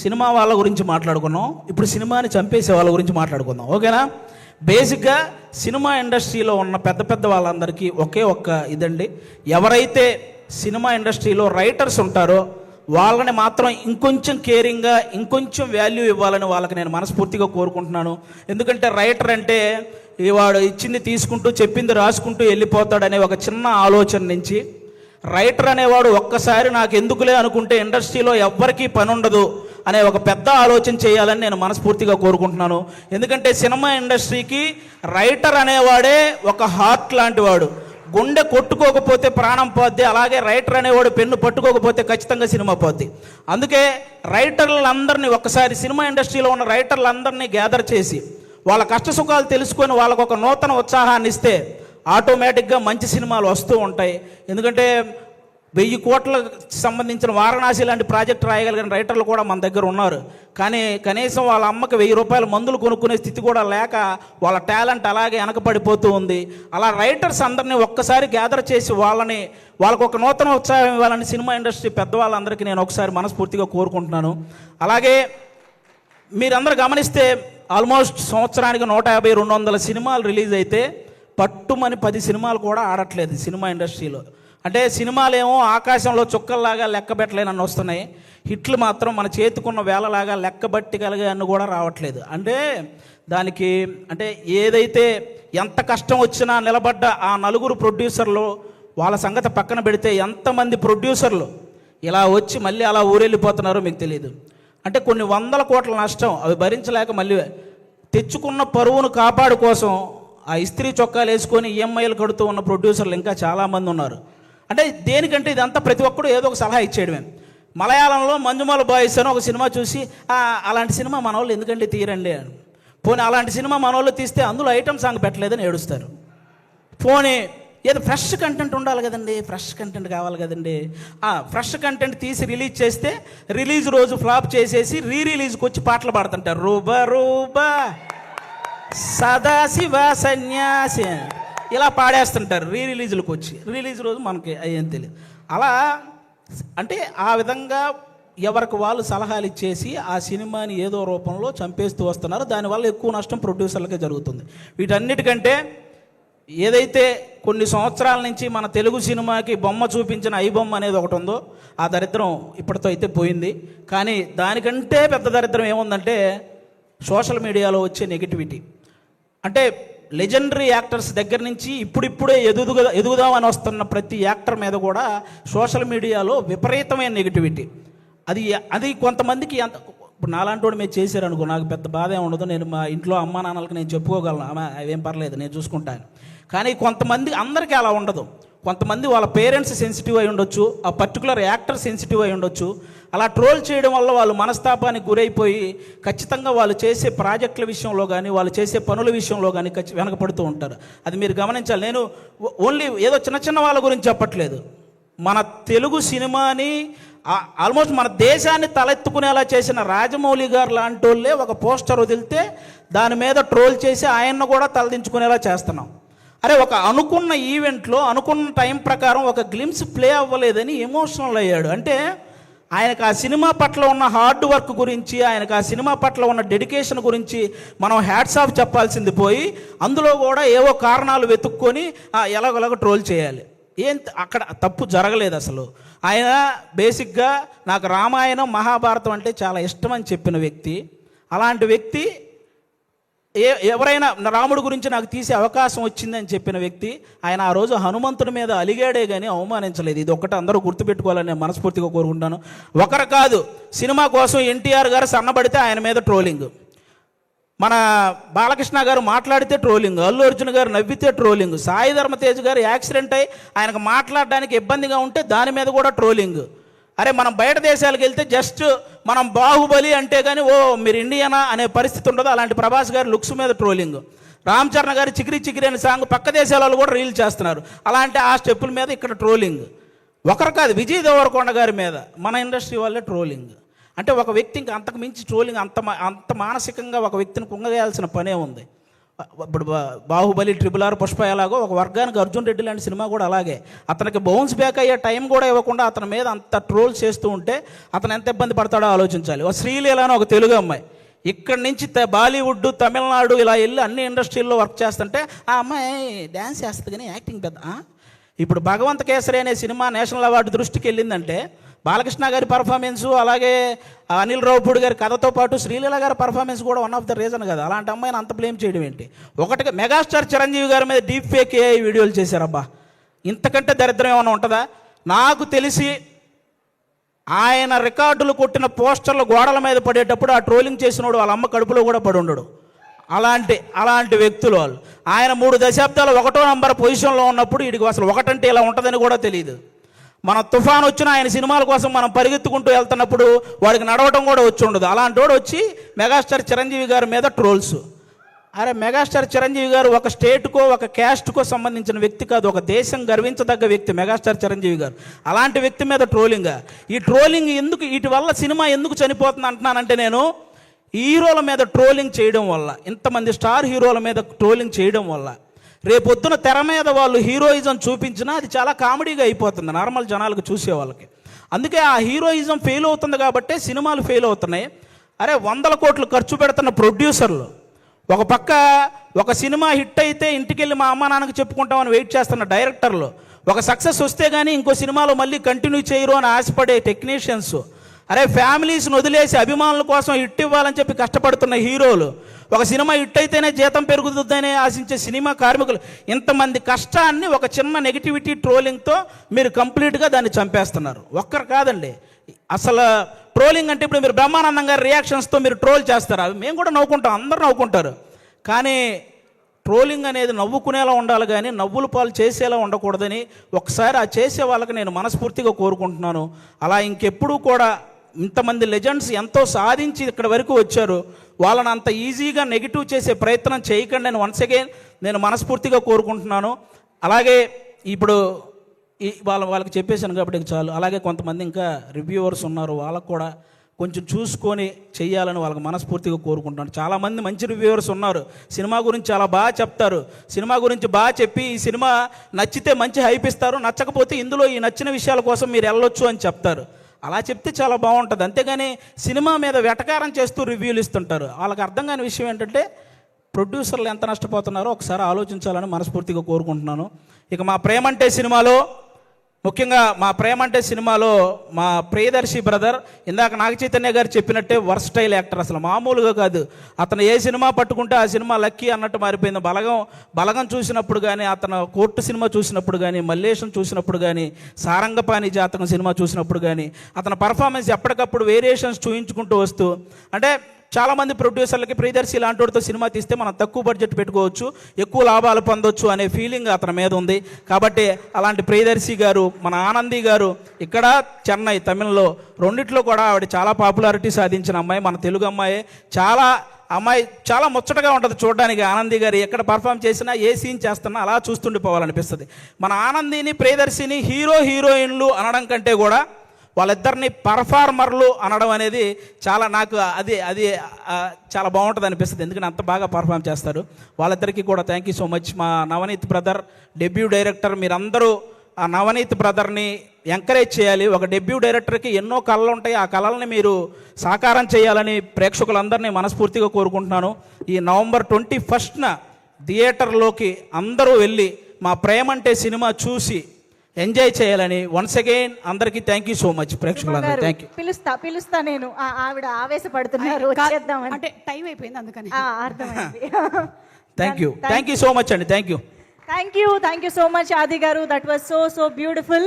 Cinema వాళ్ళ గురించి మాట్లాడుకున్నాం. ఇప్పుడు సినిమాని చంపేసే వాళ్ళ గురించి మాట్లాడుకుందాం. ఓకేనా? బేసిక్గా సినిమా ఇండస్ట్రీలో ఉన్న పెద్ద పెద్ద వాళ్ళందరికీ ఒకే ఒక్క ఇదండి. ఎవరైతే సినిమా ఇండస్ట్రీలో రైటర్స్ ఉంటారో వాళ్ళని మాత్రం ఇంకొంచెం కేరింగ్గా ఇంకొంచెం వాల్యూ ఇవ్వాలని వాళ్ళకి నేను మనస్ఫూర్తిగా కోరుకుంటున్నాను. ఎందుకంటే రైటర్ అంటే ఈ వాడు ఇచ్చింది తీసుకుంటూ చెప్పింది రాసుకుంటూ వెళ్ళిపోతాడనే ఒక చిన్న ఆలోచన నుంచి రైటర్ అనేవాడు ఒక్కసారి నాకు ఎందుకులే అనుకుంటే ఇండస్ట్రీలో ఎవ్వరికీ పని ఉండదు అనే ఒక పెద్ద ఆలోచన చేయాలని నేను మనస్ఫూర్తిగా కోరుకుంటున్నాను. ఎందుకంటే సినిమా ఇండస్ట్రీకి రైటర్ అనేవాడే ఒక హార్ట్ లాంటి వాడు గుండె కొట్టుకోకపోతే ప్రాణం పోద్ది అలాగే రైటర్ అనేవాడు పెన్ను పట్టుకోకపోతే ఖచ్చితంగా సినిమా పోద్ది. అందుకే రైటర్లందరినీ ఒకసారి సినిమా ఇండస్ట్రీలో ఉన్న రైటర్లందరినీ గ్యాదర్ చేసి వాళ్ళ కష్ట సుఖాలు తెలుసుకొని వాళ్ళకు ఒక నూతన ఉత్సాహాన్ని ఇస్తే ఆటోమేటిక్గా మంచి సినిమాలు వస్తూ ఉంటాయి. ఎందుకంటే వెయ్యి కోట్లకు సంబంధించిన వారణాసి లాంటి ప్రాజెక్ట్ రాయగలిగిన రైటర్లు కూడా మన దగ్గర ఉన్నారు. కానీ కనీసం వాళ్ళ అమ్మకి వెయ్యి రూపాయల మందులు కొనుక్కునే స్థితి కూడా లేక వాళ్ళ టాలెంట్ అలాగే వెనకపడిపోతూ ఉంది. అలా రైటర్స్ అందరినీ ఒక్కసారి గ్యాదర్ చేసి వాళ్ళని వాళ్ళకు ఒక నూతన ఉత్సాహం ఇవ్వాలని సినిమా ఇండస్ట్రీ పెద్దవాళ్ళందరికీ నేను ఒకసారి మనస్ఫూర్తిగా కోరుకుంటున్నాను. అలాగే మీరందరూ గమనిస్తే ఆల్మోస్ట్ సంవత్సరానికి నూట యాభై రెండు వందల సినిమాలు రిలీజ్ అయితే పట్టుమని పది సినిమాలు కూడా ఆడట్లేదు సినిమా ఇండస్ట్రీలో. అంటే సినిమాలేమో ఆకాశంలో చుక్కల్లాగా లెక్క వస్తున్నాయి. హిట్లు మాత్రం మన చేతికున్న వేలలాగా లెక్క బట్టిగలిగే కూడా రావట్లేదు. అంటే దానికి అంటే ఏదైతే ఎంత కష్టం వచ్చినా నిలబడ్డ ఆ నలుగురు ప్రొడ్యూసర్లు వాళ్ళ సంగతి పక్కన పెడితే ఎంతమంది ప్రొడ్యూసర్లు ఇలా వచ్చి మళ్ళీ అలా ఊరెళ్ళిపోతున్నారో మీకు తెలియదు అంటే కొన్ని వందల కోట్ల నష్టం అవి భరించలేక మళ్ళీ తెచ్చుకున్న పరువును కాపాడు కోసం ఆ ఇస్త్రీ చొక్కాలు వేసుకొని ఈఎంఐలు కడుతూ ఉన్న ప్రొడ్యూసర్లు ఇంకా చాలామంది ఉన్నారు. అంటే దేనికంటే ఇదంతా ప్రతి ఒక్కడు ఏదో ఒక సలహా ఇచ్చేయడమే. మలయాళంలో మంజుమాల బాయ్స్ అని ఒక సినిమా చూసి అలాంటి సినిమా మన వాళ్ళు ఎందుకంటే తీరండి అని. పోనీ అలాంటి సినిమా మన వాళ్ళు తీస్తే అందులో ఐటమ్ సాంగ్ పెట్టలేదని ఏడుస్తారు. పోనీ ఏదో ఫ్రెష్ కంటెంట్ ఉండాలి కదండి ఫ్రెష్ కంటెంట్ కావాలి కదండి. ఆ ఫ్రెష్ కంటెంట్ తీసి రిలీజ్ చేస్తే రిలీజ్ రోజు ఫ్లాప్ చేసేసి రీ రిలీజ్కి వచ్చి పాటలు పాడుతుంటారు. రూబా రూబా సదాశివ సన్యాసి అని. ఇలా పాడేస్తుంటారు రీ రిలీజ్లకు వచ్చి. రిలీజ్ రోజు మనకి అయ్యేం తెలియదు అలా అంటే ఆ విధంగా ఎవరికి వాళ్ళు సలహాలు ఇచ్చేసి ఆ సినిమాని ఏదో రూపంలో చంపేస్తూ వస్తున్నారు. దానివల్ల ఎక్కువ నష్టం ప్రొడ్యూసర్లకే జరుగుతుంది. వీటన్నిటికంటే ఏదైతే కొన్ని సంవత్సరాల నుంచి మన తెలుగు సినిమాకి బొమ్మ చూపించిన ఐ బొమ్మ అనేది ఒకటి ఉందో ఆ దరిద్రం ఇప్పటితో అయితే పోయింది. కానీ దానికంటే పెద్ద దరిద్రం ఏముందంటే సోషల్ మీడియాలో వచ్చే నెగిటివిటీ అంటే లెజెండరీ యాక్టర్స్ దగ్గర నుంచి ఇప్పుడిప్పుడే ఎదుగు ఎదుగుదామని వస్తున్న ప్రతి యాక్టర్ మీద కూడా సోషల్ మీడియాలో విపరీతమైన నెగిటివిటీ అది అది కొంతమందికి అంత ఇప్పుడు నాలాంటి వాడు మీరు చేశారు అనుకో నాకు పెద్ద బాధ ఏమి ఉండదు. నేను మా ఇంట్లో అమ్మా నాన్నలకు నేను చెప్పుకోగలను. అవేం పర్లేదు నేను చూసుకుంటాను. కానీ కొంతమంది అందరికీ అలా ఉండదు. కొంతమంది వాళ్ళ పేరెంట్స్ సెన్సిటివ్ అయి ఉండొచ్చు ఆ పర్టికులర్ యాక్టర్ సెన్సిటివ్ అయి ఉండొచ్చు. అలా ట్రోల్ చేయడం వల్ల వాళ్ళు మనస్తాపానికి గురైపోయి ఖచ్చితంగా వాళ్ళు చేసే ప్రాజెక్టుల విషయంలో కానీ వాళ్ళు చేసే పనుల విషయంలో కానీ ఖచ్చి వెనకపడుతూ ఉంటారు. అది మీరు గమనించాలి. నేను ఓన్లీ ఏదో చిన్న చిన్న వాళ్ళ గురించి చెప్పట్లేదు. మన తెలుగు సినిమాని ఆల్మోస్ట్ మన దేశాన్ని తలెత్తుకునేలా చేసిన రాజమౌళి గారు లాంటి వాళ్ళే ఒక పోస్టర్ వదిలితే దాని మీద ట్రోల్ చేసి ఆయన్ను కూడా తలదించుకునేలా చేస్తున్నాం. అరే ఒక అనుకున్న ఈవెంట్లో అనుకున్న టైం ప్రకారం ఒక గ్లిమ్స్ ప్లే అవ్వలేదని ఎమోషనల్ అయ్యాడు. అంటే ఆయనకు ఆ సినిమా పట్ల ఉన్న హార్డ్ వర్క్ గురించి ఆయనకు ఆ సినిమా పట్ల ఉన్న డెడికేషన్ గురించి మనం హ్యాట్స్ ఆఫ్ చెప్పాల్సింది పోయి అందులో కూడా ఏవో కారణాలు వెతుక్కొని ఆ, ఎలాగోలాగో ట్రోల్ చేయాలి. ఏం అక్కడ తప్పు జరగలేదు అసలు. ఆయన బేసిక్గా నాకు రామాయణం మహాభారతం అంటే చాలా ఇష్టం అని చెప్పిన వ్యక్తి. అలాంటి వ్యక్తి ఏ ఎవరైనా రాముడు రాముడి గురించి నాకు తీసే అవకాశం వచ్చిందని చెప్పిన వ్యక్తి ఆయన ఆ రోజు హనుమంతుడి మీద అలిగాడే కానీ అవమానించలేదు. ఇది ఒకటి అందరూ గుర్తుపెట్టుకోవాలని నేను మనస్ఫూర్తిగా కోరుకుంటాను ఒకరు కాదు సినిమా కోసం ఎన్టీఆర్ గారు సన్నబడితే ఆయన మీద ట్రోలింగ్. మన బాలకృష్ణ గారు మాట్లాడితే ట్రోలింగ్ అల్లు అర్జున్ గారు నవ్వితే ట్రోలింగ్ సాయి ధర్మతేజ్ గారు యాక్సిడెంట్ అయి ఆయనకు మాట్లాడడానికి ఇబ్బందిగా ఉంటే దాని మీద కూడా ట్రోలింగ్. అరే మనం బయట దేశాలకు వెళ్తే జస్ట్ మనం బాహుబలి అంటే కానీ ఓ మీరు ఇండియనా అనే పరిస్థితి ఉండదు. అలాంటి ప్రభాస్ గారి లుక్స్ మీద ట్రోలింగ్. రామ్ చరణ్ గారి చికిరి చికిరి అనే సాంగ్ పక్క దేశాల వాళ్ళు కూడా రీల్ చేస్తున్నారు. అలాంటి ఆ స్టెప్పుల మీద ఇక్కడ ట్రోలింగ్. ఒకరు కాదు విజయ్ దేవరకొండ గారి మీద మన ఇండస్ట్రీ వాళ్ళే ట్రోలింగ్. అంటే ఒక వ్యక్తి ఇంకా అంతకు మించి ట్రోలింగ్ అంత అంత మానసికంగా ఒక వ్యక్తిని కుంగజేయాల్సిన పనే ఉంది. ఇప్పుడు బా- బాహుబలి ట్రిపుల్ ఆర్ పుష్ప ఎలాగో ఒక వర్గానికి అర్జున్ రెడ్డి లాంటి సినిమా కూడా అలాగే. అతనికి బౌన్స్ బ్యాక్ అయ్యే టైం కూడా ఇవ్వకుండా అతని మీద అంత ట్రోల్స్ చేస్తూ ఉంటే అతను ఎంత ఇబ్బంది పడతాడో ఆలోచించాలి. ఒక శ్రీలీల అని ఒక తెలుగు అమ్మాయి. ఇక్కడి నుంచి త- బాలీవుడ్ తమిళనాడు ఇలా వెళ్ళి అన్ని ఇండస్ట్రీల్లో వర్క్ చేస్తుంటే ఆ అమ్మాయి డ్యాన్స్ చేస్తుంది కానీ యాక్టింగ్ పెద్ద ఇప్పుడు భగవంత కేసరి అనే సినిమా నేషనల్ అవార్డు దృష్టికి వెళ్ళిందంటే బాలకృష్ణ గారి పర్ఫార్మెన్స్ అలాగే అనిల్ రావుపూడి గారి కథతో పాటు శ్రీలీల గారి పర్ఫార్మెన్స్ కూడా వన్ ఆఫ్ ద రీజన్ కదా. అలాంటి అమ్మాయిని అంత బ్లేమ్ చేయడం ఏంటి? ఒకటిగా మెగాస్టార్ చిరంజీవి గారి మీద డీప్ ఫేక్ ఏఐ వీడియోలు చేశారబ్బా. ఇంతకంటే దరిద్రం ఏమైనా ఉంటుందా? నాకు తెలిసి ఆయన రికార్డులు కొట్టిన పోస్టర్లు గోడల మీద పడేటప్పుడు ఆ ట్రోలింగ్ చేసినోడు వాళ్ళ అమ్మ కడుపులో కూడా పడి ఉండడు. అలాంటి అలాంటి వ్యక్తులు వాళ్ళు. ఆయన మూడు దశాబ్దాలు ఒకటో నంబర్ పొజిషన్లో ఉన్నప్పుడు వీడికి అసలు ఒకటంటే ఇలా ఉంటుందని కూడా తెలియదు. మన తుఫాన్ వచ్చిన ఆయన సినిమాల కోసం మనం పరిగెత్తుకుంటూ వెళ్తున్నప్పుడు వాడికి నడవటం కూడా వచ్చి ఉండదు. అలాంటి వాడు వచ్చి మెగాస్టార్ చిరంజీవి గారి మీద ట్రోల్స్. అరే మెగాస్టార్ చిరంజీవి గారు ఒక స్టేట్కో ఒక క్యాస్ట్కో సంబంధించిన వ్యక్తి కాదు. ఒక దేశం గర్వించదగ్గ వ్యక్తి మెగాస్టార్ చిరంజీవి గారు. అలాంటి వ్యక్తి మీద ట్రోలింగ్. ఈ ట్రోలింగ్ ఎందుకు వీటి వల్ల సినిమా ఎందుకు చనిపోతుంది అంటున్నానంటే నేను హీరోల మీద ట్రోలింగ్ చేయడం వల్ల ఇంతమంది స్టార్ హీరోల మీద ట్రోలింగ్ చేయడం వల్ల రేపొద్దున తెర మీద వాళ్ళు హీరోయిజం చూపించినా అది చాలా కామెడీగా అయిపోతుంది నార్మల్ జనాలకు చూసే వాళ్ళకి. అందుకే ఆ హీరోయిజం ఫెయిల్ అవుతుంది కాబట్టే సినిమాలు ఫెయిల్ అవుతున్నాయి. అరే వందల కోట్లు ఖర్చు పెడుతున్న ప్రొడ్యూసర్లు ఒక పక్క ఒక సినిమా హిట్ అయితే ఇంటికెళ్ళి మా అమ్మ నాన్నకి చెప్పుకుంటామని వెయిట్ చేస్తున్న డైరెక్టర్లు ఒక సక్సెస్ వస్తే కానీ ఇంకో సినిమాలో మళ్ళీ కంటిన్యూ చేయరు అని ఆశపడే టెక్నీషియన్స్ అరే ఫ్యామిలీస్ని వదిలేసి అభిమానుల కోసం హిట్ ఇవ్వాలని చెప్పి కష్టపడుతున్న హీరోలు. ఒక సినిమా హిట్ అయితేనే జీతం పెరుగుతుందని ఆశించే సినిమా కార్మికులు. ఇంతమంది కష్టాన్ని ఒక చిన్న నెగిటివిటీ ట్రోలింగ్తో మీరు కంప్లీట్గా దాన్ని చంపేస్తున్నారు. ఒక్కరు కాదండి. అసలు ట్రోలింగ్ అంటే ఇప్పుడు మీరు బ్రహ్మానందం గారి రియాక్షన్స్తో మీరు ట్రోల్ చేస్తారు. అవి మేము కూడా నవ్వుకుంటాం అందరూ నవ్వుకుంటారు. కానీ ట్రోలింగ్ అనేది నవ్వుకునేలా ఉండాలి కానీ నవ్వుల పాలు చేసేలా ఉండకూడదని ఒకసారి ఆ చేసే వాళ్ళకి నేను మనస్ఫూర్తిగా కోరుకుంటున్నాను. అలా ఇంకెప్పుడూ కూడా ఇంతమంది లెజెండ్స్ ఎంతో సాధించి ఇక్కడ వరకు వచ్చారు. వాళ్ళని అంత ఈజీగా నెగిటివ్ చేసే ప్రయత్నం చేయకండి నేను వన్స్ అగైన్ నేను మనస్ఫూర్తిగా కోరుకుంటున్నాను. అలాగే ఇప్పుడు ఈ వాళ్ళ వాళ్ళకి చెప్పేశాను కాబట్టి చాలు. అలాగే కొంతమంది ఇంకా రివ్యూవర్స్ ఉన్నారు. వాళ్ళకు కూడా కొంచెం చూసుకొని చేయాలని వాళ్ళకి మనస్ఫూర్తిగా కోరుకుంటున్నాను. చాలామంది మంచి రివ్యూవర్స్ ఉన్నారు. సినిమా గురించి చాలా బాగా చెప్తారు. సినిమా గురించి బాగా చెప్పి ఈ సినిమా నచ్చితే మంచి హైప్ ఇస్తారు. నచ్చకపోతే ఇందులో ఈ నచ్చిన విషయాల కోసం మీరు వెళ్ళొచ్చు అని చెప్తారు. అలా చెప్తే చాలా బాగుంటుంది. అంతేగాని సినిమా మీద వెటకారం చేస్తూ రివ్యూలు ఇస్తుంటారు. వాళ్ళకి అర్థం కాని విషయం ఏంటంటే ప్రొడ్యూసర్లు ఎంత నష్టపోతున్నారో ఒకసారి ఆలోచించాలని మనస్ఫూర్తిగా కోరుకుంటున్నాను. ఇక మా ప్రేమంటే సినిమాలో ముఖ్యంగా మా ప్రేమ అంటే సినిమాలో మా ప్రియదర్శి బ్రదర్ ఇందాక నాగ చైతన్య గారు చెప్పినట్టే వర్స్టైల్ యాక్టర్ అసలు మామూలుగా కాదు. అతను ఏ సినిమా పట్టుకుంటే ఆ సినిమా లక్కీ అన్నట్టు మారిపోయింది. బలగం బలగం చూసినప్పుడు కానీ అతను కోర్టు సినిమా చూసినప్పుడు కానీ మల్లేశం చూసినప్పుడు కానీ సారంగపాణి జాతకం సినిమా చూసినప్పుడు కానీ అతని పర్ఫార్మెన్స్ ఎప్పటికప్పుడు వేరియేషన్స్ చూయించుకుంటూ వస్తూ అంటే చాలామంది ప్రొడ్యూసర్లకి ప్రియదర్శి ఇలాంటి వాడితో సినిమా తీస్తే మనం తక్కువ బడ్జెట్ పెట్టుకోవచ్చు ఎక్కువ లాభాలు పొందొచ్చు అనే ఫీలింగ్ అతని మీద ఉంది. కాబట్టి అలాంటి ప్రియదర్శి గారు మన ఆనంది గారు ఇక్కడ చెన్నై తమిళలో రెండిట్లో కూడా ఆవిడ చాలా పాపులారిటీ సాధించిన అమ్మాయి మన తెలుగు అమ్మాయి. చాలా అమ్మాయి చాలా ముచ్చటగా ఉంటుంది చూడడానికి. ఆనంది గారు ఎక్కడ పర్ఫామ్ చేసినా ఏ సీన్ చేస్తున్నా అలా చూస్తుండిపోవాలనిపిస్తుంది. మన ఆనందిని ప్రియదర్శిని హీరో హీరోయిన్లు అనడం కంటే కూడా వాళ్ళిద్దరిని పర్ఫార్మర్లు అనడం అనేది చాలా నాకు అది అది చాలా బాగుంటుంది అనిపిస్తుంది. ఎందుకంటే అంత బాగా పర్ఫామ్ చేస్తారు. వాళ్ళిద్దరికీ కూడా థ్యాంక్ యూ సో మచ్ మా నవనీత్ బ్రదర్ డెబ్యూ డైరెక్టర్ మీరందరూ ఆ నవనీత్ బ్రదర్ని ఎంకరేజ్ చేయాలి. ఒక డెబ్యూ డైరెక్టర్కి ఎన్నో కళలు ఉంటాయి. ఆ కళల్ని మీరు సాకారం చేయాలని ప్రేక్షకులందరినీ మనస్ఫూర్తిగా కోరుకుంటున్నాను. ఈ నవంబర్ ట్వంటీ ఫస్ట్న థియేటర్లోకి అందరూ వెళ్ళి మా ప్రేమంటే సినిమా చూసి ఎంజాయ్ చేయాలని వన్స్ అగైన్ అందరికీ థ్యాంక్ యూ సో మచ్ ప్రేక్షకులందరూ థ్యాంక్ యూ పిలుస్తా పిలుస్తా నేను. ఆ, ఆవిడ ఆవేశపడుతున్నారు అంటే టైం అయిపోయింది అందుకని. ఆ, అర్థమైంది. Thank you thank you so much అండి. Thank you thank you thank you so much Aadi గారు. That was so so beautiful